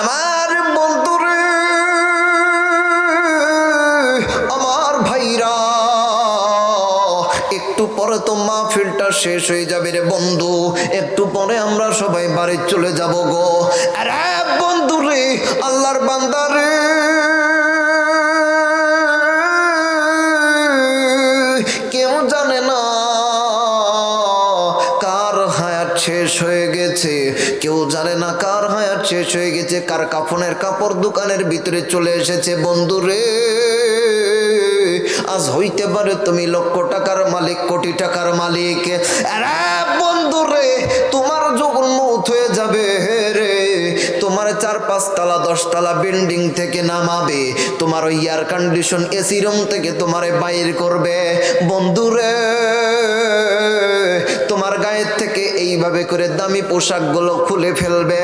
আমার বন্ধুরে, আমার ভাইরা, একটু পরে তো মাহফিলটা শেষ হয়ে যাবে রে বন্ধু, একটু পরে আমরা সবাই বাড়ি চলে যাব গো। আরে বন্ধু রে আল্লাহর বান্দারে, কেউ জানে না শেষ হয়ে গেছে। কেউ জানে না কার হায়াত শেষ হয়ে গেছে, কার কাফনের কাপড় দোকানের ভিতরে চলে এসেছে। বন্ধুরে, আজ হইতে পারে তুমি লক্ষ টাকার মালিক, কোটি টাকার মালিক। আরে বন্ধুরে, তোমার যখন মৌত হয়ে যাবে রে, তোমার চার পাঁচতলা দশতলা বিল্ডিং থেকে নামাবে। তোমার ওই এয়ার কন্ডিশন এসি রুম থেকে তোমারে বাইর করবে। তোমার গায়ের থেকে এইভাবে করে দামি পোশাকগুলো খুলে ফেলবে।